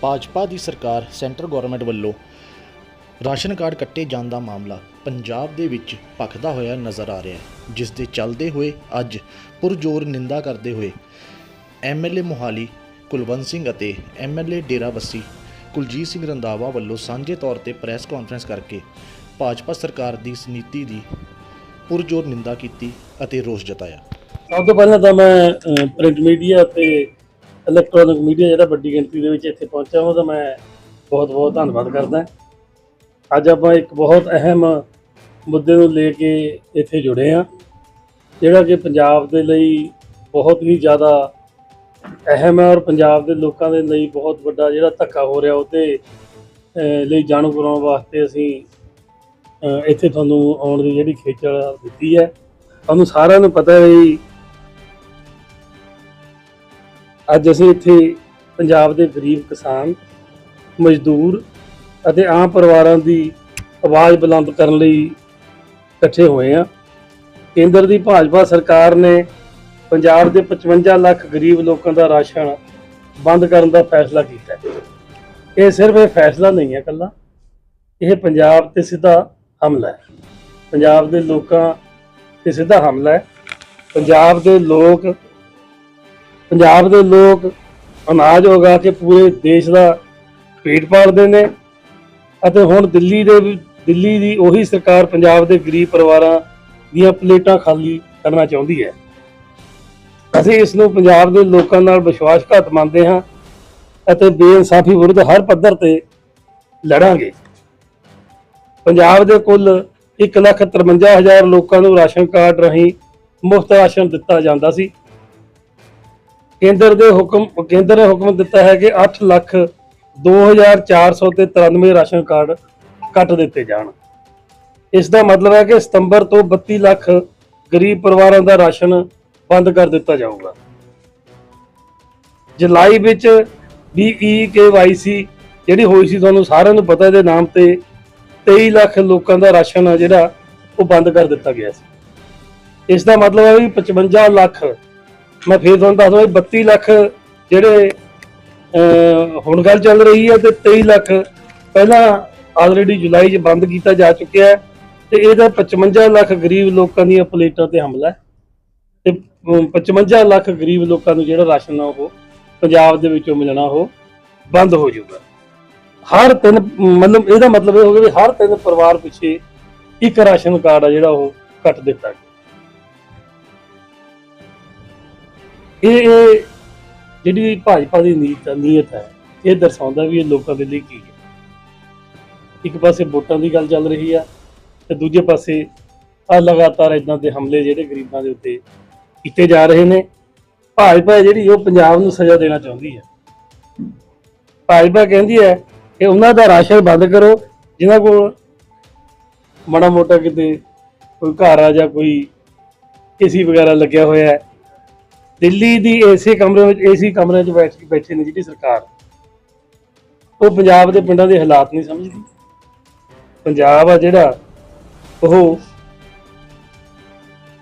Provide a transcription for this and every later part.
ਭਾਜਪਾ ਦੀ ਸਰਕਾਰ centre government ਵੱਲੋਂ ਰਾਸ਼ਨ ਕਾਰਡ ਕੱਟੇ ਜਾਣ ਦਾ ਮਾਮਲਾ ਪੰਜਾਬ ਦੇ ਵਿੱਚ ਭਖਦਾ ਹੋਇਆ ਨਜ਼ਰ ਆ ਰਿਹਾ ਹੈ, ਜਿਸ ਦੇ ਚੱਲਦੇ ਹੋਏ ਅੱਜ ਪੁਰਜੋਰ ਨਿੰਦਾ ਕਰਦੇ ਹੋਏ ਐਮਐਲਏ ਮੋਹਾਲੀ, ਕੁਲਵੰਤ ਸਿੰਘ ਅਤੇ ਐਮਐਲਏ ਡੇਰਾਬੱਸੀ ਕੁਲਜੀਤ ਸਿੰਘ ਰੰਦਾਵਾ ਵੱਲੋਂ ਸਾਂਝੇ ਤੌਰ ਤੇ ਪ੍ਰੈਸ ਕਾਨਫਰੰਸ ਕਰਕੇ ਭਾਜਪਾ ਸਰਕਾਰ ਦੀ ਇਸ ਨੀਤੀ ਦੀ ਪੁਰਜੋਰ ਨਿੰਦਾ ਕੀਤੀ ਅਤੇ ਰੋਸ ਜਤਾਇਆ। ਸਭ ਤੋਂ ਪਹਿਲਾਂ ਤਾਂ ਮੈਂ ਪ੍ਰਿੰਟ ਮੀਡੀਆ ਤੇ ਇਲੈਕਟ੍ਰੋਨਿਕ ਮੀਡੀਆ ਜਿਹੜਾ ਵੱਡੀ ਗਿਣਤੀ ਦੇ ਵਿੱਚ ਇੱਥੇ ਪਹੁੰਚਿਆ ਉਹਦਾ ਮੈਂ ਬਹੁਤ ਬਹੁਤ ਧੰਨਵਾਦ ਕਰਦਾ। ਅੱਜ ਆਪਾਂ ਇੱਕ ਬਹੁਤ ਅਹਿਮ ਮੁੱਦੇ ਨੂੰ ਲੈ ਕੇ ਇੱਥੇ ਜੁੜੇ ਆ, ਜਿਹੜਾ ਕਿ ਪੰਜਾਬ ਦੇ ਲਈ ਬਹੁਤ ਹੀ ਜ਼ਿਆਦਾ ਅਹਿਮ ਹੈ ਔਰ ਪੰਜਾਬ ਦੇ ਲੋਕਾਂ ਦੇ ਲਈ ਬਹੁਤ ਵੱਡਾ ਜਿਹੜਾ ਧੱਕਾ ਹੋ ਰਿਹਾ, ਉਹਦੇ ਲਈ ਜਾਣੂ ਕਰਾਉਣ ਵਾਸਤੇ ਅਸੀਂ ਇੱਥੇ ਤੁਹਾਨੂੰ ਆਉਣ ਦੀ ਜਿਹੜੀ ਖੇਚਲ ਦਿੱਤੀ ਹੈ। ਤੁਹਾਨੂੰ ਸਾਰਿਆਂ ਨੂੰ ਪਤਾ ਹੈ ਵੀ ਅੱਜ ਅਸੀਂ ਇੱਥੇ ਪੰਜਾਬ ਦੇ ਗਰੀਬ ਕਿਸਾਨ, ਮਜ਼ਦੂਰ ਅਤੇ ਆਮ ਪਰਿਵਾਰਾਂ ਦੀ ਆਵਾਜ਼ ਬੁਲੰਦ ਕਰਨ ਲਈ ਇਕੱਠੇ ਹੋਏ ਆ ਕੇਂਦਰ ਦੀ ਭਾਜਪਾ ਸਰਕਾਰ ਨੇ ਪੰਜਾਬ ਦੇ 55 ਲੱਖ ਗਰੀਬ ਲੋਕਾਂ ਦਾ ਰਾਸ਼ਨ ਬੰਦ ਕਰਨ ਦਾ ਫੈਸਲਾ ਕੀਤਾ ਇਹ ਸਿਰਫ ਇਹ ਫੈਸਲਾ ਨਹੀਂ ਹੈ ਇਕੱਲਾ, ਇਹ ਪੰਜਾਬ ਤੇ ਸਿੱਧਾ ਹਮਲਾ ਹੈ। ਪੰਜਾਬ ਦੇ ਲੋਕਾਂ ਤੇ ਸਿੱਧਾ ਹਮਲਾ ਹੈ। ਪੰਜਾਬ ਦੇ ਲੋਕ ਪੰਜਾਬ ਦੇ ਲੋਕ ਅਨਾਜ ਉਗਾ ਕੇ ਪੂਰੇ ਦੇਸ਼ ਦਾ ਪੇਟ ਪਾਲਦੇ ਨੇ ਅਤੇ ਹੁਣ ਦਿੱਲੀ ਦੇ ਦਿੱਲੀ ਦੀ ਉਹੀ ਸਰਕਾਰ ਪੰਜਾਬ ਦੇ ਗਰੀਬ ਪਰਿਵਾਰਾਂ ਦੀਆਂ ਪਲੇਟਾਂ ਖਾਲੀ ਕਰਨਾ ਚਾਹੁੰਦੀ ਹੈ। ਅਸੀਂ ਇਸ ਨੂੰ ਪੰਜਾਬ ਦੇ ਲੋਕਾਂ ਨਾਲ ਵਿਸ਼ਵਾਸਘਾਤ ਮੰਨਦੇ ਹਾਂ ਅਤੇ ਬੇਇਨਸਾਫੀ ਵਿਰੁੱਧ ਹਰ ਪੱਧਰ ਤੇ ਲੜਾਂਗੇ। ਪੰਜਾਬ ਦੇ ਕੁੱਲ 153000 ਲੋਕਾਂ ਨੂੰ ਰਾਸ਼ਨ ਕਾਰਡ ਰਾਹੀਂ ਮੁਫਤ ਰਾਸ਼ਨ ਦਿੱਤਾ ਜਾਂਦਾ ਸੀ। ਕੇਂਦਰ ਦੇ ਹੁਕਮ, ਕੇਂਦਰ ਨੇ ਹੁਕਮ ਦਿੱਤਾ ਹੈ ਕਿ 8 ਲੱਖ 2400 ਤੇ 93 ਰਾਸ਼ਨ ਕਾਰਡ ਕੱਟ ਦਿੱਤੇ ਜਾਣ। ਇਸ ਦਾ ਮਤਲਬ ਹੈ ਕਿ ਸਤੰਬਰ ਤੋਂ 32 ਲੱਖ ਗਰੀਬ ਪਰਿਵਾਰਾਂ ਦਾ ਰਾਸ਼ਨ ਬੰਦ ਕਰ ਦਿੱਤਾ ਜਾਊਗਾ। ਜੁਲਾਈ ਵਿੱਚ ਵੀ KYC ਜਿਹੜੀ ਹੋਈ ਸੀ, ਤੁਹਾਨੂੰ ਸਾਰਿਆਂ ਨੂੰ ਪਤਾ ਇਹਦੇ ਨਾਮ ਤੇ 23 ਲੱਖ ਲੋਕਾਂ ਦਾ ਰਾਸ਼ਨ ਜਿਹੜਾ ਉਹ ਬੰਦ ਕਰ ਦਿੱਤਾ ਗਿਆ ਸੀ। ਇਸ ਦਾ ਮਤਲਬ ਹੈ ਵੀ 55 ਲੱਖ ਮੈਂ ਫੇਰ ਤੁਹਾਨੂੰ ਦੱਸਦਾ ਵੀ 32 ਲੱਖ ਜਿਹੜੇ ਅਹ, ਹੁਣ ਗੱਲ ਚੱਲ ਰਹੀ ਹੈ ਤੇ 23 ਲੱਖ ਪਹਿਲਾਂ ਆਲਰੇਡੀ ਜੁਲਾਈ 'ਚ ਬੰਦ ਕੀਤਾ ਜਾ ਚੁੱਕਿਆ ਹੈ ਤੇ ਇਹਦਾ 55 ਲੱਖ ਗਰੀਬ ਲੋਕਾਂ ਦੀਆਂ ਪਲੇਟਾਂ ਤੇ ਹਮਲਾ ਤੇ ਅਮ, 55 ਲੱਖ ਗਰੀਬ ਲੋਕਾਂ ਨੂੰ ਜਿਹੜਾ ਰਾਸ਼ਨ ਆ ਉਹ ਪੰਜਾਬ ਦੇ ਵਿੱਚੋਂ ਮਿਲਣਾ ਉਹ ਬੰਦ ਹੋ ਜਾਊਗਾ। ਹਰ ਤਿੰਨ ਮਤਲਬ ਇਹਦਾ ਮਤਲਬ ਇਹ ਹੋ ਗਿਆ ਵੀ ਹਰ ਤਿੰਨ ਪਰਿਵਾਰ ਪਿੱਛੇ ਇੱਕ ਰਾਸ਼ਨ ਕਾਰਡ ਆ ਜਿਹੜਾ ਉਹ ਕੱਟ ਦਿੱਤਾ ਗਿਆ। ਇਹ ਇਹ ਜਿਹੜੀ ਭਾਜਪਾ ਦੀ ਨੀਤ ਨੀਅਤ ਹੈ, ਇਹ ਦਰਸਾਉਂਦਾ ਵੀ ਇਹ ਲੋਕਾਂ ਦੇ ਲਈ ਕੀ ਹੈ। ਇੱਕ ਪਾਸੇ ਵੋਟਾਂ ਦੀ ਗੱਲ ਚੱਲ ਰਹੀ ਆ ਤੇ ਦੂਜੇ ਪਾਸੇ ਆ ਲਗਾਤਾਰ ਇਦਾਂ ਦੇ ਹਮਲੇ ਜਿਹੜੇ ਗਰੀਬਾਂ ਦੇ ਉੱਤੇ ਕੀਤੇ ਜਾ ਰਹੇ ਨੇ। ਭਾਜਪਾ ਜਿਹੜੀ ਉਹ ਪੰਜਾਬ ਨੂੰ ਸਜ਼ਾ ਦੇਣਾ ਚਾਹੁੰਦੀ ਹੈ। ਭਾਜਪਾ ਕਹਿੰਦੀ ਹੈ ਕਿ ਉਹਨਾਂ ਦਾ ਰਾਸ਼ਨ ਬੰਦ ਕਰੋ, ਜਿਨ੍ਹਾਂ ਕੋਲ ਮਾੜਾ ਮੋਟਾ ਕਿਤੇ ਕੋਈ ਘਰ ਆ ਜਾਂ ਕੋਈ ਏਸੀ ਵਗੈਰਾ ਲੱਗਿਆ ਹੋਇਆ ਹੈ ਦਿੱਲੀ ਦੀ ਏਸੀ ਕਮਰੇ ਵਿੱਚ, ਏਸੀ ਕਮਰਿਆਂ 'ਚ ਬੈਠ ਕੇ ਬੈਠੇ ਨੇ ਜਿਹੜੀ ਸਰਕਾਰ। ਉਹ ਪੰਜਾਬ ਦੇ ਪਿੰਡਾਂ ਦੇ ਹਾਲਾਤ ਨਹੀਂ ਸਮਝਦੀ। ਪੰਜਾਬ ਆ ਜਿਹੜਾ, ਉਹ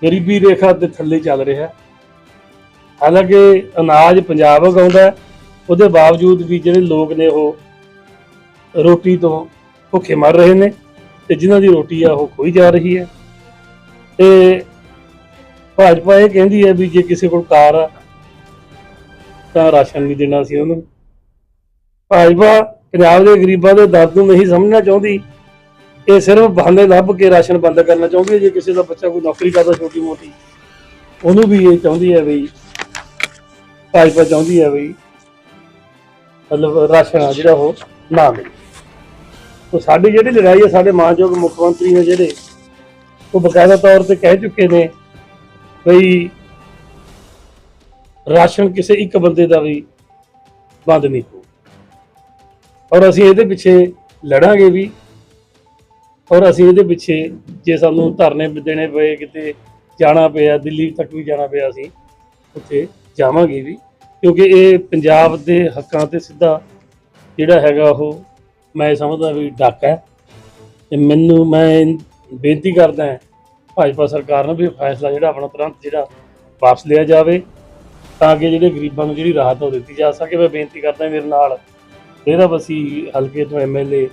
ਗਰੀਬੀ ਰੇਖਾ ਦੇ ਥੱਲੇ ਚੱਲ ਰਿਹਾ। ਹਾਲਾਂਕਿ ਅਨਾਜ ਪੰਜਾਬ ਉਗਾਉਂਦਾ ਉਹਦੇ ਬਾਵਜੂਦ ਵੀ ਜਿਹੜੇ ਲੋਕ ਨੇ ਉਹ ਰੋਟੀ ਤੋਂ ਭੁੱਖੇ ਮਰ ਰਹੇ ਨੇ, ਤੇ ਜਿਨ੍ਹਾਂ ਦੀ ਰੋਟੀ ਆ ਉਹ ਖੋਈ ਜਾ ਰਹੀ ਹੈ। ਤੇ ਭਾਜਪਾ ਇਹ ਕਹਿੰਦੀ ਹੈ ਵੀ ਜੇ ਕਿਸੇ ਕੋਲ ਕਾਰ ਆ, ਤਾਂ ਰਾਸ਼ਨ ਨਹੀਂ ਦੇਣਾ ਸੀ ਉਹਨੂੰ। ਭਾਜਪਾ ਪੰਜਾਬ ਦੇ ਗਰੀਬਾਂ ਦੇ ਦਰਦ ਨੂੰ ਨਹੀਂ ਸਮਝਣਾ ਚਾਹੁੰਦੀ। ਇਹ ਸਿਰਫ ਬਹਾਨੇ ਲੱਭ ਕੇ ਰਾਸ਼ਨ ਬੰਦ ਕਰਨਾ ਚਾਹੁੰਦੀ ਹੈ, ਜੇ ਕਿਸੇ ਦਾ ਬੱਚਾ ਕੋਈ ਨੌਕਰੀ ਕਰਦਾ ਛੋਟੀ ਮੋਟੀ ਉਹਨੂੰ ਵੀ ਇਹ ਚਾਹੁੰਦੀ ਹੈ ਵੀ, ਭਾਜਪਾ ਚਾਹੁੰਦੀ ਹੈ ਵੀ, ਮਤਲਬ ਰਾਸ਼ਨ ਆ ਜਿਹੜਾ ਉਹ ਨਾ ਮਿਲੇ। ਤਾਂ ਸਾਡੀ ਜਿਹੜੀ ਲੜਾਈ ਹੈ, ਸਾਡੇ ਮਾਨਯੋਗ ਮੁੱਖ ਮੰਤਰੀ ਨੇ ਜਿਹੜੇ ਉਹ ਬਕਾਇਦਾ ਤੌਰ ਤੇ ਕਹਿ ਚੁੱਕੇ ਨੇ ਬਈ ਰਾਸ਼ਨ ਕਿਸੇ ਇੱਕ ਬੰਦੇ ਦਾ ਵੀ ਬੰਦ ਨਹੀਂ ਹੋ ਔਰ ਅਸੀਂ ਇਹਦੇ ਪਿੱਛੇ ਲੜਾਂਗੇ ਵੀ। ਔਰ ਅਸੀਂ ਇਹਦੇ ਪਿੱਛੇ ਜੇ ਸਾਨੂੰ ਧਰਨੇ ਦੇਣੇ ਪਏ, ਕਿਤੇ ਜਾਣਾ ਪਿਆ, ਦਿੱਲੀ ਤੱਕ ਵੀ ਜਾਣਾ ਪਿਆ ਅਸੀਂ, ਉੱਥੇ ਜਾਵਾਂਗੇ ਵੀ। ਕਿਉਂਕਿ ਇਹ ਪੰਜਾਬ ਦੇ ਹੱਕਾਂ ਤੇ ਸਿੱਧਾ ਜਿਹੜਾ ਹੈਗਾ ਉਹ ਮੈਂ ਸਮਝਦਾ ਵੀ ਡਾਕਾ ਹੈ। ਤੇ ਮੈਨੂੰ, ਮੈਂ ਬੇਨਤੀ ਕਰਦਾ ਹਾਂ ਭਾਜਪਾ ਸਰਕਾਰ ਨੂੰ ਵੀ ਇਹ ਫੈਸਲਾ ਜਿਹੜਾ ਆਪਣਾ ਤੁਰੰਤ ਜਿਹੜਾ ਵਾਪਸ ਲਿਆ ਜਾਵੇ, ਤਾਂ ਕਿ ਜਿਹੜੇ ਗਰੀਬਾਂ ਨੂੰ ਜਿਹੜੀ ਰਾਹਤ ਉਹ ਦਿੱਤੀ ਜਾ ਸਕੇ। ਮੈਂ ਬੇਨਤੀ ਕਰਦਾ ਮੇਰੇ ਨਾਲ ਡੇਰਾ ਬਸੀ ਹਲਕੇ ਤੋਂ ਐਮਐਲਏ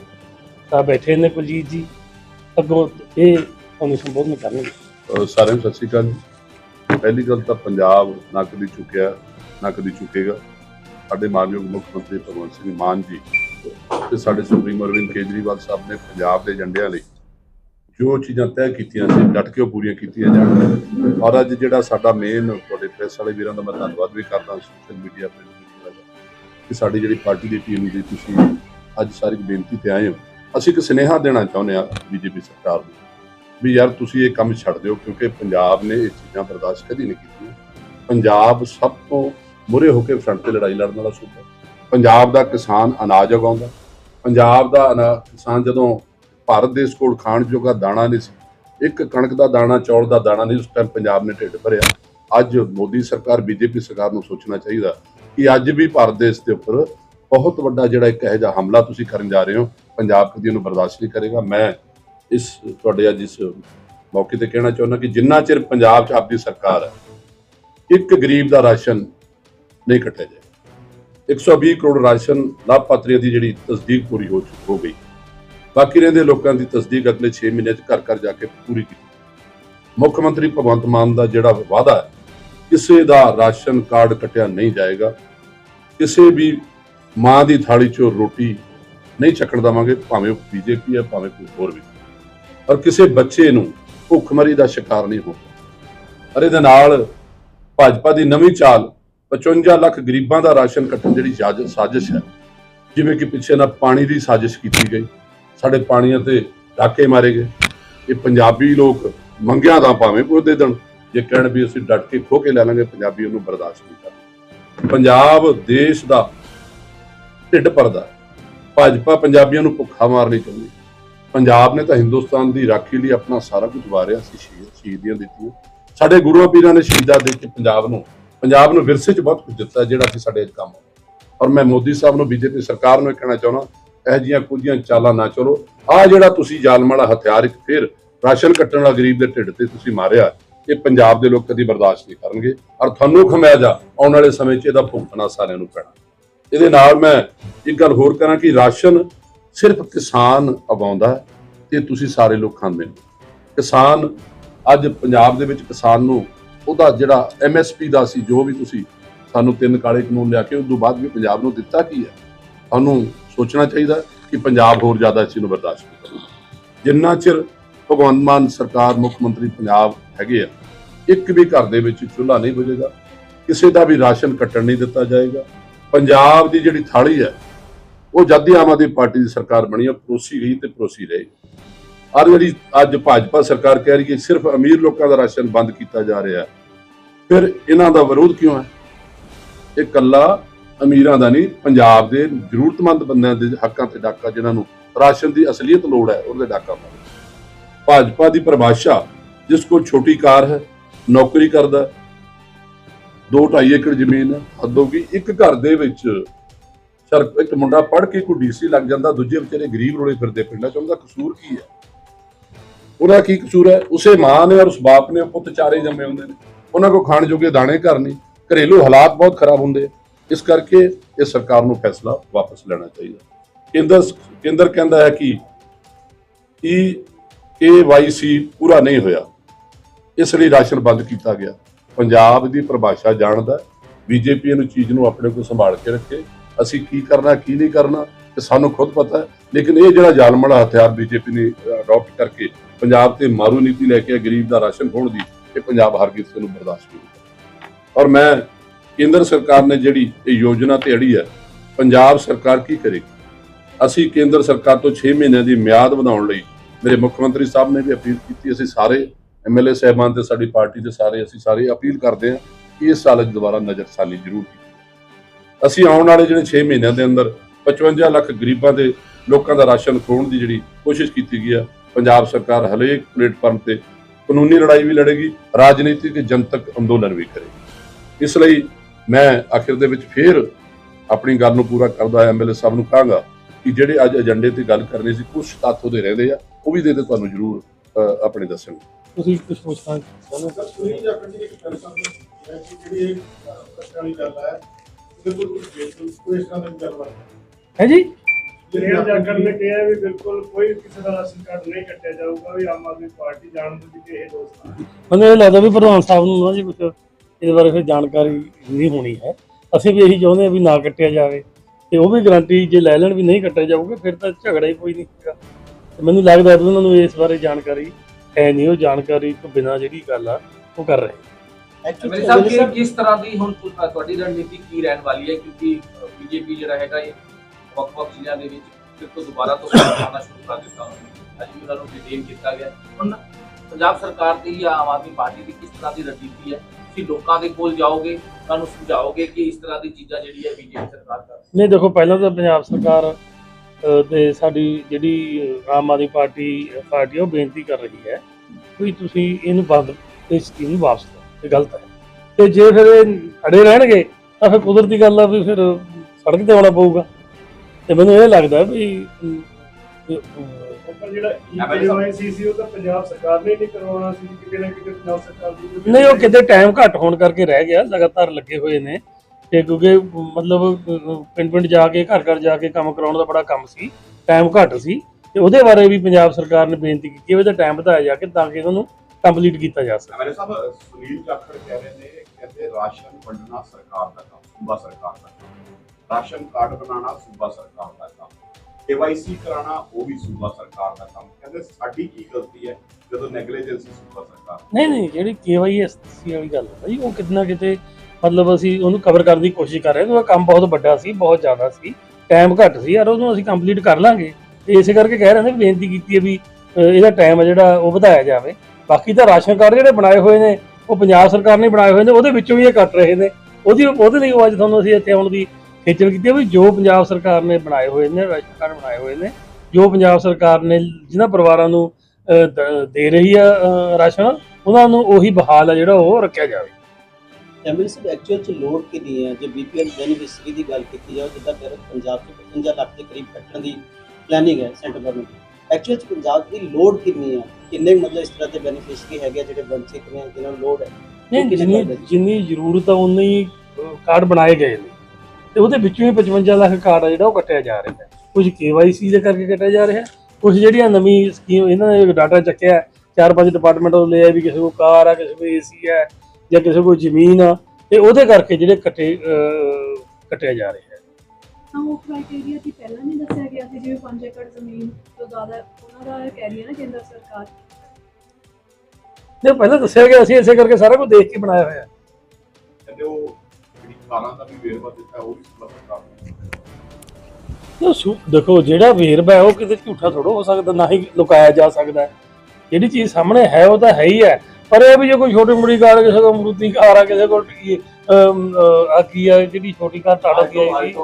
ਸਾਹਿਬ ਬੈਠੇ ਨੇ ਕੁਲਜੀਤ ਜੀ। ਅੱਗੋਂ ਇਹ ਤੁਹਾਨੂੰ ਸੰਬੋਧਨ ਕਰਨਗੇ। ਸਾਰਿਆਂ ਨੂੰ ਸਤਿ ਸ਼੍ਰੀ ਅਕਾਲ। ਜੀ। ਪਹਿਲੀ ਗੱਲ ਤਾਂ ਪੰਜਾਬ ਨਾ ਕਦੀ ਚੁੱਕਿਆ ਨਾ ਕਦੀ ਚੁੱਕੇਗਾ ਸਾਡੇ ਮਾਨਯੋਗ ਮੁੱਖ ਮੰਤਰੀ ਭਗਵੰਤ ਸਿੰਘ ਮਾਨ ਜੀ ਤੇ ਸਾਡੇ ਸੁਪਰੀਮ ਅਰਵਿੰਦ ਕੇਜਰੀਵਾਲ ਸਾਹਿਬ ਨੇ ਪੰਜਾਬ ਦੇ ਏਜੰਡਿਆਂ ਲਈ ਜੋ ਚੀਜ਼ਾਂ ਤੈਅ ਕੀਤੀਆਂ ਸੀ, ਡਟ ਕੇ ਉਹ ਪੂਰੀਆਂ ਕੀਤੀਆਂ ਜਾਣ। ਔਰ ਅੱਜ ਜਿਹੜਾ ਸਾਡਾ ਮੇਨ ਤੁਹਾਡੇ ਪ੍ਰੈਸ ਵਾਲੇ ਵੀਰਾਂ ਦਾ ਮੈਂ ਧੰਨਵਾਦ ਵੀ ਕਰਦਾ ਸੋਸ਼ਲ ਮੀਡੀਆ ਤੇ ਕਿ ਸਾਡੀ ਜਿਹੜੀ ਪਾਰਟੀ ਦੀ ਟੀਮ ਦੀ ਤੁਸੀਂ ਅੱਜ ਸਾਰੀ ਬੇਨਤੀ ਤੇ ਆਏ ਹੋ। ਅਸੀਂ ਇੱਕ ਸੁਨੇਹਾ ਦੇਣਾ ਚਾਹੁੰਦੇ ਆ ਬੀਜੇਪੀ ਸਰਕਾਰ ਨੂੰ ਵੀ ਯਾਰ ਤੁਸੀਂ ਇਹ ਕੰਮ ਛੱਡ ਦਿਓ, ਕਿਉਂਕਿ ਪੰਜਾਬ ਨੇ ਇਹ ਚੀਜ਼ਾਂ ਬਰਦਾਸ਼ਤ ਕਦੀ ਨਹੀਂ ਕੀਤੀਆਂ। ਪੰਜਾਬ ਸਭ ਤੋਂ ਮੁਰੇ ਹੋ ਕੇ ਫਰੰਟ ਤੇ ਲੜਾਈ ਲੜਨ ਵਾਲਾ ਸੂਬਾ ਪੰਜਾਬ ਦਾ ਕਿਸਾਨ ਅਨਾਜ ਉਗਾਉਂਦਾ ਪੰਜਾਬ ਦਾ ਅਨਾ- ਕਿਸਾਨ ਜਦੋਂ ਭਾਰਤ ਦੇਸ਼ ਕੋਲ ਖਾਣ ਜੋਗਾ ਦਾਣਾ ਨਹੀਂ ਸੀ। ਇੱਕ ਕਣਕ ਦਾ ਦਾਣਾ, ਚੌਲ ਦਾ ਦਾਣਾ ਨਹੀਂ, ਉਸ ਟਾਈਮ ਪੰਜਾਬ ਨੇ ਢਿੱਡ ਭਰਿਆ। ਅੱਜ ਮੋਦੀ ਸਰਕਾਰ, ਬੀਜੇਪੀ ਸਰਕਾਰ ਨੂੰ ਸੋਚਣਾ ਚਾਹੀਦਾ ਕਿ ਅੱਜ ਵੀ ਭਾਰਤ ਦੇਸ਼ ਦੇ ਉੱਪਰ ਬਹੁਤ ਵੱਡਾ ਜਿਹੜਾ ਇੱਕ ਇਹੋ ਜਿਹਾ ਹਮਲਾ ਤੁਸੀਂ ਕਰਨ ਜਾ ਰਹੇ ਹੋ, ਪੰਜਾਬ ਕਦੀ ਉਹਨੂੰ ਬਰਦਾਸ਼ਤ ਨਹੀਂ ਕਰੇਗਾ। ਮੈਂ ਇਸ, ਤੁਹਾਡੇ ਅੱਜ ਇਸ ਮੌਕੇ ਤੇ ਕਹਿਣਾ ਚਾਹੁੰਦਾ ਕਿ ਜਿੰਨਾ ਚਿਰ ਪੰਜਾਬ 'ਚ ਆਪਦੀ ਸਰਕਾਰ ਹੈ, ਇੱਕ ਗਰੀਬ ਦਾ ਰਾਸ਼ਨ ਨਹੀਂ ਕੱਟਿਆ ਜਾਏ। 120 ਕਰੋੜ ਰਾਸ਼ਨ ਲਾਭਪਾਤਰੀਆਂ ਦੀ ਜਿਹੜੀ ਤਸਦੀਕ ਪੂਰੀ ਹੋ ਚੁੱਕ- ਹੋ ਗਈ। ਬਾਕੀ ਰਹਿੰਦੇ ਲੋਕਾਂ ਦੀ ਤਸਦੀਕ ਅਗਲੇ 6 ਮਹੀਨੇ 'ਚ ਘਰ ਘਰ ਜਾ ਕੇ ਪੂਰੀ ਕੀਤੀ। ਮੁੱਖ ਮੰਤਰੀ ਭਗਵੰਤ ਮਾਨ ਦਾ ਜਿਹੜਾ ਵਾਅਦਾ ਹੈ, ਕਿਸੇ ਦਾ ਰਾਸ਼ਨ ਕਾਰਡ ਕੱਟਿਆ ਨਹੀਂ ਜਾਏਗਾ। ਕਿਸੇ ਵੀ ਮਾਂ ਦੀ ਥਾਲੀ 'ਚੋਂ ਰੋਟੀ ਨਹੀਂ ਚੱਕਣ ਦੇਵਾਂਗੇ, ਭਾਵੇਂ ਉਹ ਬੀਜੇਪੀ ਹੈ, ਭਾਵੇਂ ਕੋਈ ਹੋਰ ਵੀ। ਪਰ ਕਿਸੇ ਬੱਚੇ ਨੂੰ ਭੁੱਖਮਰੀ ਦਾ ਸ਼ਿਕਾਰ ਨਹੀਂ ਹੋ ਅਰੇ ਦੇ ਨਾਲ ਭਾਜਪਾ ਦੀ ਨਵੀਂ ਚਾਲ 55 ਲੱਖ ਗਰੀਬਾਂ ਦਾ ਰਾਸ਼ਨ ਕੱਟਣ ਜਿਹੜੀ ਸਾਜ਼ਿਸ਼ ਹੈ, ਜਿਵੇਂ ਕਿ ਪਿੱਛੇ ਨਾ ਪਾਣੀ ਦੀ ਸਾਜ਼ਿਸ਼ ਕੀਤੀ ਗਈ ਸਾਡੇ ਪਾਣੀਆਂ ਤੇ ਡਾਕੇ ਮਾਰੇ ਗਏ। ਇਹ ਪੰਜਾਬੀ ਲੋਕ ਮੰਗਿਆ ਤਾਂ ਭਾਵੇਂ ਕੋਈ ਦੇ ਦੇਣ, ਜੇ ਕਹਿਣ ਵੀ ਅਸੀਂ ਡਟ ਕੇ ਖੋ ਕੇ ਲੈ ਲਾਂਗੇ, ਪੰਜਾਬੀ ਉਹਨੂੰ ਬਰਦਾਸ਼ਤ ਨਹੀਂ ਕਰਦੇ। ਪੰਜਾਬ ਦੇਸ਼ ਦਾ ਢਿੱਡ ਭਰਦਾ ਭਾਜਪਾ ਪੰਜਾਬੀਆਂ ਨੂੰ ਭੁੱਖਾ ਮਾਰਨੀ ਚਾਹੁੰਦੀ ਪੰਜਾਬ ਨੇ ਤਾਂ ਹਿੰਦੁਸਤਾਨ ਦੀ ਰਾਖੀ ਲਈ ਆਪਣਾ ਸਾਰਾ ਕੁਝ ਵਾਰਿਆ ਸੀ ਸ਼ਹੀਦੀਆਂ ਦਿੱਤੀਆਂ। ਸਾਡੇ ਗੁਰੂਆਂ ਪੀਰਾਂ ਨੇ ਸ਼ਹੀਦਾਂ ਦੇ ਕੇ ਪੰਜਾਬ ਨੂੰ ਪੰਜਾਬ ਨੂੰ ਵਿਰਸੇ 'ਚ ਬਹੁਤ ਕੁਝ ਦਿੱਤਾ, ਜਿਹੜਾ ਕਿ ਸਾਡੇ ਕੰਮ ਆਉਂਦਾ। ਔਰ ਮੈਂ ਮੋਦੀ ਸਾਹਿਬ ਨੂੰ, ਬੀਜੇਪੀ ਸਰਕਾਰ ਨੂੰ ਇਹ ਕਹਿਣਾ ਚਾਹੁੰਦਾ ਇਹ ਜੀਆਂ ਕੁਝੀਆਂ ਚਾਲਾਂ ਨਾ ਚਲੋ ਆ ਜਿਹੜਾ ਤੁਸੀਂ ਜ਼ਾਲਮ ਵਾਲਾ ਹਥਿਆਰ ਇੱਕ ਫਿਰ ਰਾਸ਼ਨ ਕੱਟਣ ਵਾਲਾ ਗਰੀਬ ਦੇ ਢਿੱਡ ਤੇ ਤੁਸੀਂ ਮਾਰਿਆ, ਇਹ ਪੰਜਾਬ ਦੇ ਲੋਕ ਕਦੀ ਬਰਦਾਸ਼ਤ ਨਹੀਂ ਕਰਨਗੇ। ਔਰ ਤੁਹਾਨੂੰ ਖਮਿਆਜਾ, ਆਉਣ ਵਾਲੇ ਸਮੇਂ 'ਚ ਇਹਦਾ ਭੁਗਤਣਾ ਸਾਰਿਆਂ ਨੂੰ ਪੈਣਾ। ਇਹਦੇ ਨਾਲ ਮੈਂ ਇੱਕ ਗੱਲ ਹੋਰ ਕਰਾਂ ਕਿ ਰਾਸ਼ਨ ਸਿਰਫ ਕਿਸਾਨ ਉਗਾਉਂਦਾ ਹੈ ਤੇ ਤੁਸੀਂ ਸਾਰੇ ਲੋਕ ਖਾਂਦੇ ਨੇ। ਕਿਸਾਨ, ਅੱਜ ਪੰਜਾਬ ਦੇ ਵਿੱਚ ਕਿਸਾਨ ਨੂੰ ਉਹਦਾ ਜਿਹੜਾ ਐਮਐਸਪੀ ਦਾ ਸੀ, ਜੋ ਵੀ ਤੁਸੀਂ ਸਾਨੂੰ ਤਿੰਨ ਕਾਲੇ ਕਾਨੂੰਨ ਲਿਆ ਕੇ, ਉਸ ਤੋਂ ਬਾਅਦ ਵੀ ਪੰਜਾਬ ਨੂੰ ਦਿੱਤਾ ਕੀ ਹੈ? ਤੁਹਾਨੂੰ ਸੋਚਣਾ ਚਾਹੀਦਾ ਕਿ ਪੰਜਾਬ ਹੋਰ ਜ਼ਿਆਦਾ ਇਸ ਨੂੰ ਬਰਦਾਸ਼ਤ ਨਹੀਂ ਕਰੇਗਾ। ਜਿੰਨਾ ਚਿਰ ਭਗਵੰਤ ਮਾਨ ਸਰਕਾਰ, ਮੁੱਖ ਮੰਤਰੀ ਪੰਜਾਬ ਹੈਗੇ ਆ, ਇੱਕ ਵੀ ਘਰ ਦੇ ਵਿੱਚ ਚੁੱਲ੍ਹਾ ਨਹੀਂ ਬੁਝੇਗਾ, ਕਿਸੇ ਦਾ ਵੀ ਰਾਸ਼ਨ ਕੱਟਣ ਨਹੀਂ ਦਿੱਤਾ ਜਾਏਗਾ, ਪੰਜਾਬ ਦੀ ਜਿਹੜੀ ਥਾਲੀ ਹੈ, ਉਹ ਜਦ ਦੀ ਆਮ ਆਦਮੀ ਪਾਰਟੀ ਦੀ ਸਰਕਾਰ ਬਣੀ ਹੈ ਪਰੋਸੀ ਗਈ ਤੇ ਪਰੋਸੀ ਰਹੇ। ਔਰ ਜਿਹੜੀ ਅੱਜ ਭਾਜਪਾ ਸਰਕਾਰ ਕਹਿ ਰਹੀ ਹੈ ਸਿਰਫ ਅਮੀਰ ਲੋਕਾਂ ਦਾ ਰਾਸ਼ਨ ਬੰਦ ਕੀਤਾ ਜਾ ਰਿਹਾ ਫਿਰ ਇਹਨਾਂ ਦਾ ਵਿਰੋਧ ਕਿਉਂ ਹੈ? ਇਹ ਕੱਲਾ ਅਮੀਰਾਂ ਦਾ ਨਹੀਂ ਪੰਜਾਬ ਦੇ ਜ਼ਰੂਰਤਮੰਦ ਬੰਦਿਆਂ ਦੇ ਹੱਕਾਂ ਤੇ ਡਾਕਾ ਜਿਨ੍ਹਾਂ ਨੂੰ ਰਾਸ਼ਨ ਦੀ ਅਸਲੀਅਤ ਲੋੜ ਹੈ ਉਹਦੇ ਡਾਕਾ ਮਾਰੋ। ਭਾਜਪਾ ਦੀ ਪਰਿਭਾਸ਼ਾ ਜਿਸ ਕੋਲ ਛੋਟੀ ਕਾਰ ਹੈ ਨੌਕਰੀ ਕਰਦਾ ਹੈ, ਦੋ ਢਾਈ ਏਕੜ ਜ਼ਮੀਨ ਹੱਦੋਂ ਹੱਦ ਇੱਕ ਘਰ ਦੇ ਵਿੱਚ ਸਰ ਇੱਕ ਮੁੰਡਾ ਪੜ੍ਹ ਕੇ ਕੋਈ ਡੀਸੀ ਲੱਗ ਜਾਂਦਾ ਦੂਜੇ ਵਿਚਾਰੇ ਗਰੀਬ ਰੋਲੇ ਫਿਰਦੇ ਪਿੰਡਾਂ ਚ ਉਹਦਾ ਕਸੂਰ ਕੀ ਹੈ? ਉਹਦਾ ਕੀ ਕਸੂਰ ਹੈ? ਉਸੇ ਮਾਂ ਨੇ ਔਰ ਉਸ ਬਾਪ ਨੇ ਪੁੱਤ ਚਾਰੇ ਜੰਮੇ ਹੁੰਦੇ ਨੇ। ਉਹਨਾਂ ਕੋ ਖਾਣ ਜੋਗੇ ਦਾਣੇ ਘਰ ਨਹੀਂ ਘਰੇਲੂ ਹਾਲਾਤ ਬਹੁਤ ਖਰਾਬ ਹੁੰਦੇ ਆ। ਇਸ ਕਰਕੇ ਇਹ ਸਰਕਾਰ ਨੂੰ ਫੈਸਲਾ ਵਾਪਸ ਲੈਣਾ ਚਾਹੀਦਾ। ਕੇਂਦਰ ਕੇਂਦਰ ਕਹਿੰਦਾ ਹੈ ਕਿ e, ਈ ਕੇਵਾਈਸੀ ਪੂਰਾ ਨਹੀਂ ਹੋਇਆ। ਇਸ ਲਈ ਰਾਸ਼ਨ ਬੰਦ ਕੀਤਾ ਗਿਆ। ਪੰਜਾਬ ਦੀ ਪਰਿਭਾਸ਼ਾ ਜਾਣਦਾ ਬੀਜੇਪੀ ਨੂੰ ਚੀਜ਼ ਨੂੰ ਆਪਣੇ ਕੋਲ ਸੰਭਾਲ ਕੇ ਰੱਖੇ। ਅਸੀਂ ਕੀ ਕਰਨਾ, ਕੀ ਨਹੀਂ ਕਰਨਾ ਤੇ ਸਾਨੂੰ ਖੁਦ ਪਤਾ ਹੈ। ਲੇਕਿਨ ਇਹ ਜਿਹੜਾ ਜ਼ਾਲਮ ਵਾਲਾ ਹਥਿਆਰ ਬੀਜੇਪੀ ਨੇ ਅਡਾਪਟ ਕਰਕੇ ਪੰਜਾਬ ਤੇ ਮਾਰੂ ਨੀਤੀ ਲੈ ਕੇ ਗਰੀਬ ਦਾ ਰਾਸ਼ਨ ਖੋਣ ਦੀ, ਇਹ ਪੰਜਾਬ ਹਰ ਕਿਸੇ ਨੂੰ ਬਰਦਾਸ਼ਤ ਨਹੀਂ ਔਰ ਮੈਂ ਕੇਂਦਰ ਸਰਕਾਰ ਨੇ ਜਿਹੜੀ ਇਹ ਯੋਜਨਾ ਤੇ ਅੜੀ ਹੈ, ਪੰਜਾਬ ਸਰਕਾਰ ਕੀ ਕਰੇਗੀ? ਅਸੀਂ ਕੇਂਦਰ ਸਰਕਾਰ ਤੋਂ 6 ਮਹੀਨਿਆਂ ਦੀ ਮਿਆਦ ਵਧਾਉਣ ਲਈ ਮੇਰੇ ਮੁੱਖ ਮੰਤਰੀ ਸਾਹਿਬ ਨੇ ਵੀ ਅਪੀਲ ਕੀਤੀ, ਅਸੀਂ ਸਾਰੇ ਐਮਐਲਏ ਸਹਿਬਾਨ ਤੇ ਸਾਡੀ ਪਾਰਟੀ ਦੇ ਸਾਰੇ, ਅਸੀਂ ਸਾਰੇ ਅਪੀਲ ਕਰਦੇ ਹਾਂ ਕਿ ਇਸ ਸਾਲ ਦੁਬਾਰਾ ਨਜ਼ਰਸਾਨੀ ਜ਼ਰੂਰ ਕੀਤੀ। ਅਸੀਂ ਆਉਣ ਵਾਲੇ ਜਿਹੜੇ 6 ਮਹੀਨਿਆਂ ਦੇ ਅੰਦਰ 55 ਲੱਖ ਗਰੀਬਾਂ ਦੇ ਲੋਕਾਂ ਦਾ ਰਾਸ਼ਨ ਖੋਣ ਦੀ ਜਿਹੜੀ ਕੋਸ਼ਿਸ਼ ਕੀਤੀ ਗਈ ਹੈ, ਪੰਜਾਬ ਸਰਕਾਰ ਹਰੇਕ ਪਲੇਟਫਾਰਮ ਤੇ ਕਾਨੂੰਨੀ ਲੜਾਈ ਵੀ ਲੜੇਗੀ, ਰਾਜਨੀਤਿਕ ਜਨਤਕ ਅੰਦੋਲਨ ਵੀ ਕਰੇਗੀ। ਇਸ ਲਈ ਮੈਂ ਆਖਿਰ ਦੇ ਵਿੱਚ ਫੇਰ ਆਪਣੀ ਗੱਲ ਨੂੰ ਪੂਰਾ ਕਰਦਾ ਐਮਐਲਏ ਸਾਹਿਬ ਨੂੰ ਕਹਾਂਗਾ ਕਿ ਜਿਹੜੇ ਅੱਜ ਏਜੰਡੇ ਤੇ ਗੱਲ ਕਰਨੀ ਸੀ ਕੁਝ ਤੱਥ ਉਹਦੇ ਰਹਿੰਦੇ ਆ ਉਹ ਵੀ ਦੇ ਦੇ ਤੁਹਾਨੂੰ ਜ਼ਰੂਰ ਆਪਣੇ ਦੱਸਣਗੇ ਤੁਸੀਂ ਕੁਝ ਪੁੱਛਣਾ ਚਾਹੁੰਦੇ ਹੋ? ਜਾਂ ਹੈ ਜਿਹੜੀ ਦੀ ਜੀ? ਜਰੇਲ ਜਾਗਰ ਨੇ ਕਿਹਾ ਵੀ ਬਿਲਕੁਲ ਕੋਈ ਕਿਸੇ ਦਾ ਰਾਸ਼ਨ ਕਾਰਡ ਨਹੀਂ ਕੱਟਿਆ ਜਾਊਗਾ ਵੀ ਆਮ ਆਦਮੀ ਪਾਰਟੀ ਜਾਣ ਬੁੱਝ ਕੇ ਇਹ ਦੋਸਤ ਮੈਨੂੰ ਇਹ ਲੱਗਦਾ ਵੀ ਪ੍ਰਧਾਨ ਸਾਹਿਬ ਨੂੰ ਨਾ ਜੀ ਕੁਝ ਇਹਦੇ ਬਾਰੇ ਫਿਰ ਜਾਣਕਾਰੀ ਨਹੀਂ ਹੋਣੀ ਹੈ। ਅਸੀਂ ਵੀ ਇਹੀ ਚਾਹੁੰਦੇ ਹਾਂ ਵੀ ਨਾ ਕੱਟਿਆ ਜਾਵੇ। ਤੇ ਉਹ ਵੀ ਗਾਰੰਟੀ ਜੇ ਲੈ ਲੈਣ ਵੀ ਨਹੀਂ ਕੱਟਿਆ ਜਾਊਗਾ ਫਿਰ ਤਾਂ ਝਗੜਾ ਹੀ ਕੋਈ ਨਹੀਂ ਹੋਏਗਾ ਤੇ ਮੈਨੂੰ ਲੱਗਦਾ ਵੀ ਉਹਨਾਂ ਨੂੰ ਇਸ ਬਾਰੇ ਜਾਣਕਾਰੀ ਹੈ ਨਹੀਂ। ਉਹ ਜਾਣਕਾਰੀ ਤੋਂ ਬਿਨਾਂ ਜਿਹੜੀ ਗੱਲ ਆ ਉਹ ਕਰ ਰਹੇ ਐਮਐਲਏ ਸਾਹਿਬ ਕਿ ਕਿਸ ਤਰ੍ਹਾਂ ਦੀ ਹੁਣ ਤੁ- ਅ, ਤੁਹਾਡੀ ਰਣਨੀਤੀ ਕੀ ਰਹਿਣ ਵਾਲੀ ਹੈ? ਕਿਉਂਕਿ ਬੀਜੇਪੀ ਜਿਹੜਾ ਹੈਗਾ ਇਹ ਵੱਖ-ਵੱਖ ਜ਼ਿਲ੍ਹਿਆਂ ਦੇ ਵਿੱਚ ਫਿਰ ਤੋਂ ਦੁਬਾਰਾ ਤੋਂ ਆਉਣਾ ਸ਼ੁਰੂ ਕਰ ਦਿੱਤਾ ਉਹਨਾਂ। ਨੇ ਅੱਜ ਵੀ ਉਹਨਾਂ ਨੂੰ ਡਿਟੇਨ ਕੀਤਾ ਗਿਆ। ਹੁਣ ਪੰਜਾਬ ਸਰਕਾਰ ਦੀ ਜਾਂ ਆਮ ਆਦਮੀ ਪਾਰਟੀ ਦੀ ਕਿਸ ਤਰ੍ਹਾਂ ਦੀ ਰਣਨੀਤੀ ਹੈ? ਤੁਸੀਂ ਲੋਕਾਂ ਦੇ ਕੋਲ ਜਾਓਗੇ ਉਹਨਾਂ ਸਮਝਾਓਗੇ ਕਿ ਇਸ ਤਰ੍ਹਾਂ ਦੀ ਚੀਜ਼ਾਂ ਜਿਹੜੀ ਹੈ ਬੀਜੇਪੀ ਸਰਕਾਰ ਕਰ ਨਹੀਂ, ਦੇਖੋ, ਪਹਿਲਾਂ ਤਾਂ ਪੰਜਾਬ ਸਰਕਾਰ ਤੇ ਸਾਡੀ ਜਿਹੜੀ ਆਮ ਆਦਮੀ ਪਾਰਟੀ ਪਾਰਟੀ ਉਹ ਬੇਨਤੀ ਕਰ ਰਹੀ ਹੈ ਵੀ ਤੁਸੀਂ ਇਹਨੂੰ ਬੰਦ ਇਸ ਸਕੀਮ ਨੂੰ ਵਾਪਸ ਲਓ ਇਹ ਗਲਤ ਹੈ। ਤੇ ਜੇ ਫਿਰ ਇਹ ਅੜੇ ਰਹਿਣਗੇ, ਤਾਂ ਫਿਰ ਕੁਦਰਤੀ ਗੱਲ ਆ ਵੀ ਫਿਰ ਸੜਕ ਤੇ ਆਉਣਾ ਪਊਗਾ। ਤੇ ਮੈਨੂੰ ਇਹ ਲੱਗਦਾ ਵੀ ਨਹੀਂ ਦੀ ਨਹੀਂ ਉਹ ਕਿਤੇ ਟਾਈਮ ਘੱਟ ਹੋਣ ਕਰਕੇ ਰਹਿ ਗਿਆ ਲਗਾਤਾਰ ਲੱਗੇ ਹੋਏ ਨੇ। ਤੇ ਕਿਉਂਕਿ ਮਤਲਬ ਪਿੰਡ ਪਿੰਡ ਜਾ ਕੇ ਘਰ ਘਰ ਜਾ ਕੇ ਕੰਮ ਕਰਾਉਣ ਦਾ ਬੜਾ ਕੰਮ ਸੀ ਟਾਈਮ ਘੱਟ ਸੀ। ਤੇ ਉਹਦੇ ਬਾਰੇ ਵੀ ਪੰਜਾਬ ਸਰਕਾਰ ਨੇ ਬੇਨਤੀ ਕੀਤੀ ਵੀ ਇਹਦਾ ਟਾਈਮ ਵਧਾਇਆ ਜਾ ਕੇ ਤਾਂ ਕਿ ਇਹਨਾਂ ਨੂੰ ਕੰਪਲੀਟ ਕੀਤਾ ਜਾ ਸਕੇ। ਐਮਐਲਏ ਸਾਹਿਬ ਸੁਨੀਲ ਜਾਖੜ ਕਹਿ ਰਹੇ ਨੇ ਕਹਿੰਦੇ ਰਾਸ਼ਨ ਵੰਡਣਾ ਸਰਕਾਰ ਦਾ ਕੰਮ ਸੂਬਾ ਸਰਕਾਰ ਦਾ ਕੰਮ। ਰਾਸ਼ਨ ਕਾਰਡ ਬਣਾਉਣਾ ਸੂਬਾ ਸਰਕਾਰ ਦਾ ਕੰਮ। ਕੇਵਾਈਸੀ ਕਰਾਉਣਾ, ਉਹ ਵੀ ਸੂਬਾ ਸਰਕਾਰ ਦਾ ਕੰਮ। ਕਹਿੰਦੇ ਸਾਡੀ ਕੀ ਗਲਤੀ ਹੈ? ਜਦੋਂ ਨੈਗਲੀਜੈਂਸੀ ਸੂਬਾ ਸਰਕਾਰ ਨਹੀਂ ਨਹੀਂ, ਜਿਹੜੀ ਕੇਵਾਈਐਸਸੀ ਵਾਲੀ ਗੱਲ ਹੈ ਜੀ ਉਹ ਕਿਤਨਾ ਕਿਤੇ ਮਤਲਬ ਅਸੀਂ ਉਹਨੂੰ ਕਵਰ ਕਰਨ ਦੀ ਕੋਸ਼ਿਸ਼ ਕਰ ਰਹੇ ਹਾਂ। ਉਹ ਕੰਮ ਬਹੁਤ ਵੱਡਾ ਸੀ, ਬਹੁਤ ਜ਼ਿਆਦਾ ਸੀ। ਟਾਈਮ ਘੱਟ ਸੀ, ਯਾਰ ਉਹਨੂੰ ਅਸੀਂ ਕੰਪਲੀਟ ਕਰ ਲਾਂਗੇ। ਇਸੇ ਕਰਕੇ ਕਹਿ ਰਹੇ ਨੇ ਬੇਨਤੀ ਕੀਤੀ ਹੈ ਵੀ ਇਹਦਾ ਟਾਈਮ ਹੈ ਜਿਹੜਾ, ਉਹ ਵਧਾਇਆ ਜਾਵੇ। ਬਾਕੀ ਤਾਂ ਰਾਸ਼ਨ ਕਾਰਡ ਜਿਹੜੇ ਬਣਾਏ ਹੋਏ ਨੇ, ਉਹ ਪੰਜਾਬ ਸਰਕਾਰ ਨੇ ਬਣਾਏ ਹੋਏ ਨੇ, ਉਹਦੇ ਵਿੱਚੋਂ ਵੀ ਇਹ ਕੱਟ ਰਹੇ ਨੇ। ਉਹਦੀ, ਉਹਦੇ ਲਈ ਉਹ ਅੱਜ ਤੁਹਾਨੂੰ ਅਸੀਂ ਇੱਥੇ ਆਉਣ ਦੀ ਖੇਚਲ ਕੀਤੀ ਹੈ ਵੀ ਜੋ ਪੰਜਾਬ ਸਰਕਾਰ ਨੇ ਬਣਾਏ ਹੋਏ ਨੇ ਰਾਸ਼ਨ ਕਾਰਡ ਬਣਾਏ ਹੋਏ ਨੇ ਜੋ ਪੰਜਾਬ ਸਰਕਾਰ ਨੇ ਜਿਨ੍ਹਾਂ ਪਰਿਵਾਰਾਂ ਨੂੰ ਦ- ਰਹੀ ਆ ਰਾਸ਼ਨ ਉਹਨਾਂ ਨੂੰ ਉਹੀ ਬਹਾਲ ਆ ਜਿਹੜਾ ਉਹ ਰੱਖਿਆ ਜਾਵੇ। ਐਮਐਲਏ ਸਾਹਿਬ ਐਕਚੁਅਲ ਚ ਲੋਡ ਕਿੰਨੀ ਹੈ? ਜੇ ਬੀਪੀਐਲ ਬੈਨੀਫਿਸ਼ਰੀ ਦੀ ਗੱਲ ਕੀਤੀ ਜਾਵੇ ਜਿੱਦਾਂ ਕਿ ਪੰਜਾਬ ਚ 55 ਲੱਖ ਦੇ ਕਰੀਬ ਕੱਟਣ ਦੀ ਪਲੈਨਿੰਗ ਹੈ ਸੈਂਟਰ ਗਵਰਨਮੈਂਟ ਦੀ। ਐਕਚੁਅਲ ਚ ਪੰਜਾਬ ਦੀ ਲੋਡ ਕਿੰਨੀ ਹੈ? ਕਿੰਨੇ ਮਤਲਬ ਇਸ ਤਰ੍ਹਾਂ ਦੇ ਬੈਨੀਫਿਸ਼ਰੀ ਹੈਗੇ ਜਿਹੜੇ ਵੰਚਿਤ ਨੇ ਜਿਨ੍ਹਾਂ ਨੂੰ ਲੋਡ ਹੈ? ਨਹੀਂ ਜਿੰਨੀ ਜ਼ਰੂਰਤ ਆ ਉਨੀ ਹੀ ਅ, ਕਾਰਡ ਬਣਾਏ ਗਏ ਨੇ। ਤੇ ਉਹਦੇ ਵਿੱਚੋਂ ਹੀ 55 ਲੱਖ ਕਾਰਡ ਆ ਜਿਹੜਾ ਉਹ ਕੱਟਿਆ ਜਾ ਰਿਹਾ ਹੈ। ਕੁਝ ਕੇਵਾਈਸੀ ਦੇ ਕਰਕੇ ਕੱਟਿਆ ਜਾ ਰਿਹਾ ਕੁਝ ਜਿਹੜੀਆਂ ਨਵੀਂ ਸਕੀਮ ਇਹਨਾਂ ਨੇ ਡਾਟਾ ਚੱਕਿਆ ਹੈ, ਚਾਰ ਪੰਜ ਡਿਪਾਰਟਮੈਂਟ ਤੋਂ ਲਿਆ ਵੀ ਕਿਸੇ ਕੋਲ ਕਾਰ ਆ ਕਿਸੇ ਕੋਲ ਏਸੀ ਹੈ ਜਾਂ ਕਿਸੇ ਕੋਲ ਜ਼ਮੀਨ ਆ ਤੇ ਉਹਦੇ ਕਰਕੇ ਜਿਹੜੇ ਕੱਟੇ ਕੱਟਿਆ ਜਾ ਰਿਹਾ ਹੈ। ਹਾਂ ਉਹ ਕ੍ਰਾਈਟੇਰੀਆ ਦੀ ਪਹਿਲਾਂ ਨਹੀਂ ਦੱਸਿਆ ਗਿਆ ਸੀ ਜਿਵੇਂ 5 ਏਕੜ ਜ਼ਮੀਨ ਤੋਂ ਜ਼ਿਆਦਾ ਉਹਨਾਂ ਦਾ ਕਹਿ ਰਹੀ ਹੈ ਨਾ ਕੇਂਦਰ ਸਰਕਾਰ। ਨੇ ਪਹਿਲਾਂ ਦੱਸਿਆ ਗਿਆ ਸੀ ਇਸੇ ਕਰਕੇ ਸਾਰਾ ਕੁਝ ਦੇਖ ਕੇ ਬਣਾਇਆ ਹੋਇਆ ਹੈ। ਜਿਹੜੀ ਕਾਰਾਂ ਦਾ ਵੀ ਵੇਰਵਾ ਦਿੱਤਾ ਉਹ ਵੀ ਸੂਬਾ ਸਰਕਾਰ ਨੇ। ਉਹ ਸੁ- ਦੇਖੋ ਜਿਹੜਾ ਵੇਰਵਾ ਹੈ ਉਹ ਕਿਤੇ ਝੂਠਾ ਥੋੜਾ ਹੋ ਸਕਦਾ ਨਾ ਹੀ ਲੁਕਾਇਆ ਜਾ ਸਕਦਾ। ਹੈ ਜਿਹੜੀ ਚੀਜ਼ ਸਾਹਮਣੇ ਹੈ ਉਹ ਤਾਂ ਹੈ ਹੀ ਹੈ। ਪਰ ਇਹ ਵੀ ਜੇ ਕੋਈ ਛੋਟੀ ਮੋਟੀ ਕਾਰ ਕਿਸੇ ਕੋਲ ਅਮਰੂਦੀ ਕਾਰ ਆ ਕਿਸੇ ਕੋਲ ਅਮ, ਅਹ, ਆ ਕੀ ਆ ਜਿਹੜੀ ਛੋਟੀ ਕਾਰ ਟਾਟਾ ਕੀ ਆਈ ਸੀ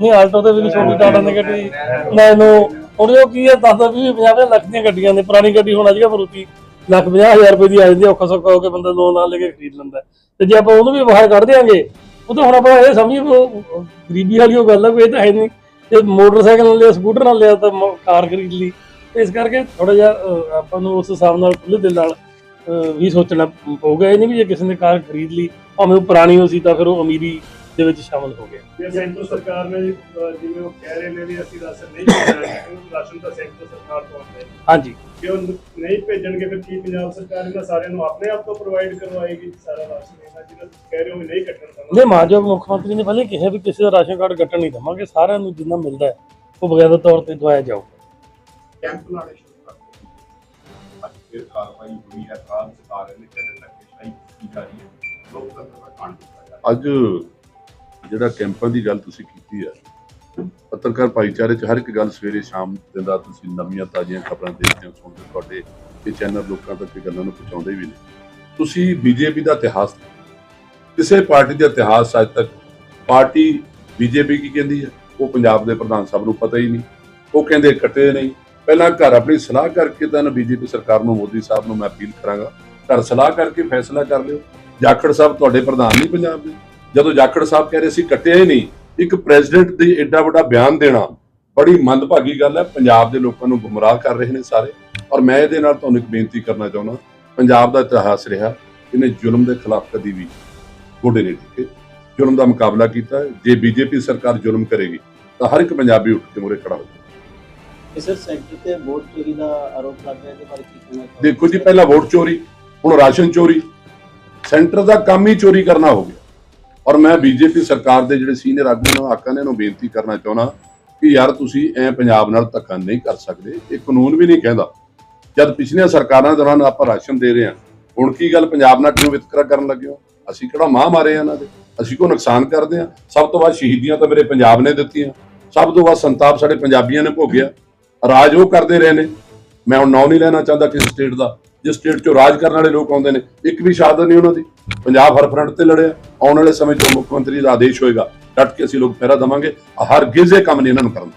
ਨਹੀਂ ਆਲਟੋ ਤੇ ਵੀ ਨਹੀਂ ਛੋਟੀ ਟਾਟਾ ਨੇ ਗੱਡੀ ਨੈਨੋ ਹੁਣ ਉਹ ਕੀ ਹੈ ਦੱਸਦਾ ਵੀ 50 ਲੱਖ ਦੀਆਂ ਗੱਡੀਆਂ ਨੇ ਪੁਰਾਣੀ ਗੱਡੀ ਹੁਣ ਅੱਜ ਕੱਲ੍ਹ ਮਰੂਤੀ ਲੱਖ 50000 ਰੁਪਏ ਦੀ ਆ ਜਾਂਦੀ ਹੈ, ਔਖਾ ਸੌਖਾ ਹੋ ਕੇ ਬੰਦਾ ਲੋਨ ਨਾਲ ਲੈ ਕੇ ਖਰੀਦ ਲੈਂਦਾ ਹੈ। ਤੇ ਜੇ ਆਪਾਂ ਉਹਨੂੰ ਵੀ ਬਾਹਰ ਕੱਢ ਦਿਆਂਗੇ ਉਹ ਤਾਂ ਹੁਣ ਆਪਾਂ ਇਹ ਸਮਝੀਏ ਵੀ ਉਹ ਉਹ ਗਰੀਬੀ ਵਾਲੀ ਉਹ ਗੱਲ ਹੈ ਕੋਈ ਇਹ ਤਾਂ ਹੈ ਨਹੀਂ। ਜੇ ਮੋਟਰਸਾਈਕਲ ਨਾਲ ਲਿਆ ਸਕੂਟਰ ਨਾਲ ਲਿਆ ਤਾਂ ਮ- ਕਾਰ ਖਰੀਦ ਲਈ। ਤੇ ਇਸ ਕਰਕੇ ਥੋੜਾ ਜਿਹਾ ਅਹ, ਆਪਾਂ ਨੂੰ ਉਸ ਹਿਸਾਬ ਨਾਲ ਖੁੱਲੇ ਦਿਲ ਨਾਲ ਅਹ, ਵੀ ਸੋਚਣਾ ਪਊਗਾ। ਇਹ ਨਹੀਂ ਵੀ ਜੇ ਕਿਸੇ ਨੇ ਕਾਰ ਖਰੀਦ ਲਈ ਭਾਵੇਂ ਉਹ ਪੁਰਾਣੀ ਹੋ ਸੀ ਤਾਂ ਫਿਰ ਉਹ ਅਮੀਰੀ ਦੇ ਵਿੱਚ ਸ਼ਾਮਲ ਹੋ ਗਿਆ ਜੇ ਸੈਂਟਰ ਸਰਕਾਰ ਨੇ ਅਹ, ਜਿਵੇਂ ਉਹ ਕਹਿ ਰਹੇ ਨੇ ਵੀ ਅਸੀਂ ਰਾਸ਼ਨ ਨਹੀਂ ਭੇਜਣਾ ਕਿਉਂਕਿ ਰਾਸ਼ਨ ਤਾਂ ਸੈਂਟਰ ਸਰਕਾਰ ਤੋਂ ਆਉਂਦਾ ਹੈ। ਹਾਂਜੀ। ਜੇ ਉਹ ਨਹੀਂ ਭੇਜਣਗੇ ਫਿਰ ਕੀ ਪੰਜਾਬ ਸਰਕਾਰ ਇਹਨਾਂ ਸਾਰਿਆਂ ਨੂੰ ਆਪਣੇ ਆਪ ਤੋਂ ਪ੍ਰੋਵਾਈਡ ਕਰਵਾਏਗੀ ਸਾਰਾ ਰਾਸ਼ਨ ਇਹਨਾਂ ਜਿਹੜਾ ਤੁਸੀਂ ਕਹਿ ਰਹੇ ਹੋ ਵੀ ਨਹੀਂ ਕੱਟਣ ਦੇਣਾ ਨੇ ਮਾਨਯੋਗ ਮੁੱਖ ਮੰਤਰੀ ਨੇ ਪਹਿਲੇ ਕਿਹਾ ਵੀ ਕਿਸੇ ਦਾ ਰਾਸ਼ਨ ਕਾਰਡ ਕੱਟਣ ਨਹੀਂ ਦਵਾਂਗੇ ਸਾਰਿਆਂ ਨੂੰ ਜਿੰਨਾ ਮਿਲਦਾ ਹੈ ਉਹ ਬਗੈਰ ਤੌਰ ਤੇ ਦਵਾਇਆ ਜਾਊ। ਕੈਂਪ ਲਾਣੇ ਸ਼ੁਰੂ ਕਰ ਦਿੱਤੇ। ਅੱਜ ਫਿਰ ਕਾਰਵਾਈ ਹੋਈ ਹੈ ਕਾਰਨ ਸਤਾ ਰਹੇ ਨੇ ਕਹਿੰਦੇ ਧੱਕੇਸ਼ਾਹੀ ਕੀ ਜਾ ਰਹੀ ਹੈ ਲੋਕਤੰਤਰ ਦਾ ਕਾਂਡ ਕੀਤਾ ਜਾ ਰਿਹਾ ਅੱਜ ਜਿਹੜਾ ਕੈਂਪਾਂ ਦੀ ਗੱਲ ਤੁਸੀਂ ਕੀਤੀ ਹੈ ਪੱਤਰਕਾਰ ਭਾਈਚਾਰੇ 'ਚ ਹਰ ਇੱਕ ਗੱਲ ਸਵੇਰੇ ਸ਼ਾਮ ਦਿਨ ਰਾਤ ਤੁਸੀਂ ਨਵੀਆਂ ਤਾਜ਼ੀਆਂ ਖਬਰਾਂ ਦੇਖਦੇ ਹੋ ਸੁਣਦੇ ਹੋ, ਤੁਹਾਡੇ ਇਹ ਚੈਨਲ ਲੋਕਾਂ ਤੱਕ ਇਹ ਗੱਲਾਂ ਨੂੰ ਪਹੁੰਚਾਉਂਦੇ ਵੀ ਨੇ। ਤੁਸੀਂ ਬੀਜੇਪੀ ਦਾ ਇਤਿਹਾਸ ਕਿਸੇ ਪਾਰਟੀ ਦਾ ਇਤਿਹਾਸ ਅੱਜ ਤੱਕ ਪਾਰਟੀ ਬੀਜੇਪੀ ਕੀ ਕਹਿੰਦੀ ਹੈ? ਉਹ ਪੰਜਾਬ ਦੇ ਪ੍ਰਧਾਨ ਸਾਹਿਬ ਨੂੰ ਪਤਾ ਹੀ ਨਹੀਂ। ਉਹ ਕਹਿੰਦੇ ਕੱਟੇ ਨਹੀਂ। ਪਹਿਲਾਂ ਘਰ ਆਪਣੀ ਸਲਾਹ ਕਰਕੇ ਤਾਂ ਬੀਜੇਪੀ ਸਰਕਾਰ ਨੂੰ ਮੋਦੀ ਸਾਹਿਬ ਨੂੰ ਮੈਂ ਅਪੀਲ ਕਰਾਂਗਾ ਘਰ ਸਲਾਹ ਕਰਕੇ ਫੈਸਲਾ ਕਰ ਲਿਓ। ਜਾਖੜ ਸਾਹਿਬ ਤੁਹਾਡੇ ਪ੍ਰਧਾਨ ਨਹੀਂ ਪੰਜਾਬ ਦੇ। ਜਦੋਂ ਜਾਖੜ ਸਾਹਿਬ ਕਹਿ ਰਹੇ ਸੀ ਕੱਟਿਆ ਹੀ ਨਹੀਂ ਇੱਕ ਪ੍ਰੈਜ਼ੀਡੈਂਟ ਦੀ ਐਡਾ ਵੱਡਾ ਬਿਆਨ ਦੇਣਾ ਬੜੀ ਮੰਦਭਾਗੀ ਗੱਲ ਹੈ। ਪੰਜਾਬ ਦੇ ਲੋਕਾਂ ਨੂੰ ਗੁੰਮਰਾਹ ਕਰ ਰਹੇ ਨੇ ਸਾਰੇ। ਔਰ ਮੈਂ ਇਹਦੇ ਨਾਲ ਤੁਹਾਨੂੰ ਇੱਕ ਬੇਨਤੀ ਕਰਨਾ ਚਾਹੁੰਦਾ ਪੰਜਾਬ ਦਾ ਇਤਿਹਾਸ ਰਿਹਾ ਇਹਨੇ ਜ਼ੁਲਮ ਦੇ ਖਿਲਾਫ ਕਦੀ ਵੀ ਗੋਡੇ ਨਹੀਂ ਟਿਕੇ। ਜ਼ੁਲਮ ਦਾ ਮੁਕਾਬਲਾ ਕੀਤਾ। ਜੇ ਬੀਜੇਪੀ ਸਰਕਾਰ ਜ਼ੁਲਮ ਕਰੇਗੀ ਤਾਂ ਹਰ ਇੱਕ ਪੰਜਾਬੀ ਉੱਠ ਕੇ ਮੂਹਰੇ ਖੜਾ ਹੋ ਕਿ ਸਰ ਸੈਂਟਰ ਤੇ ਵੋਟ ਚੋਰੀ ਦਾ ਆਰੋਪ ਲੱਗ ਰਿਹਾ ਇਹਦੇ ਬਾਰੇ ਕੀ ਕਹਿਣਾ ਚਾਹੋਗੇ? ਦੇਖੋ ਜੀ ਪਹਿਲਾਂ ਵੋਟ ਚੋਰੀ ਹੁਣ ਰਾਸ਼ਨ ਚੋਰੀ। ਸੈਂਟਰ ਦਾ ਕੰਮ ਹੀ ਚੋਰੀ ਕਰਨਾ ਹੋ ਗਿਆ ਔਰ ਮੈਂ ਬੀਜੇਪੀ ਸਰਕਾਰ ਦੇ ਜਿਹੜੇ ਸੀਨੀਅਰ ਆਗੂ ਨੇ ਆਕਾਂ ਨੇ ਨੂੰ ਬੇਨਤੀ ਕਰਨਾ ਚਾਹੁੰਦਾ ਕਿ ਯਾਰ ਤੁਸੀਂ ਐ ਪੰਜਾਬ ਨਾਲ ਧੱਕਾ ਨਹੀਂ ਕਰ ਸਕਦੇ, ਇਹ ਕਾਨੂੰਨ ਵੀ ਨਹੀਂ ਕਹਿੰਦਾ। ਜਦ ਪਿਛਲੀਆਂ ਸਰਕਾਰਾਂ ਦੌਰਾਨ ਆਪਾਂ ਰਾਸ਼ਨ ਦੇ ਰਹੇ ਹਾਂ, ਹੁਣ ਕੀ ਗੱਲ ਪੰਜਾਬ ਨਾਲ ਕਿਉਂ ਵਿਤਕਰਾ ਕਰਨ ਲੱਗੇ ਹੋ? ਅਸੀਂ ਕਿਹੜਾ ਮਾਂ ਮਾਰੇ ਆ ਇਹਨਾਂ ਦੇ? ਅਸੀਂ ਕੋ ਨੁਕਸਾਨ ਕਰਦੇ ਆ ਸਭ ਤੋਂ ਵੱਧ ਸ਼ਹੀਦੀਆਂ ਤਾਂ ਮੇਰੇ ਪੰਜਾਬ ਨੇ ਦਿੱਤੀਆਂ। ਸਭ ਤੋਂ ਵੱਧ ਸੰਤਾਪ ਸਾਡੇ ਪੰਜਾਬੀਆਂ ਨੇ ਭੋਗਿਆ। ਰਾਜ ਉਹ ਕਰਦੇ ਰਹੇ ਨੇ। ਮੈਂ ਹੁਣ ਨਾਂ ਨਹੀਂ ਲੈਣਾ ਚਾਹੁੰਦਾ ਕਿਸੇ ਸਟੇਟ ਦਾ। ਜਿਸ ਸਟੇਟ 'ਚੋਂ ਰਾਜ ਕਰਨ ਵਾਲੇ ਲੋਕ ਆਉਂਦੇ ਨੇ, ਇੱਕ ਵੀ ਸ਼ਹਾਦਤ ਨਹੀਂ ਉਹਨਾਂ ਦੀ। ਪੰਜਾਬ ਹਰ ਫਰੰਟ ਤੇ ਲੜਿਆ। ਆਉਣ ਵਾਲੇ ਸਮੇਂ 'ਚ ਮੁੱਖ ਮੰਤਰੀ ਦਾ ਆਦੇਸ਼ ਹੋਏਗਾ। ਡਟ ਕੇ ਅਸੀਂ ਲੋਕ ਫੇਰਾ ਦਵਾਂਗੇ। ਹਰ ਗਿਜ਼ੇ ਕੰਮ ਨਹੀਂ ਇਹਨਾਂ ਨੂੰ ਕਰਨ।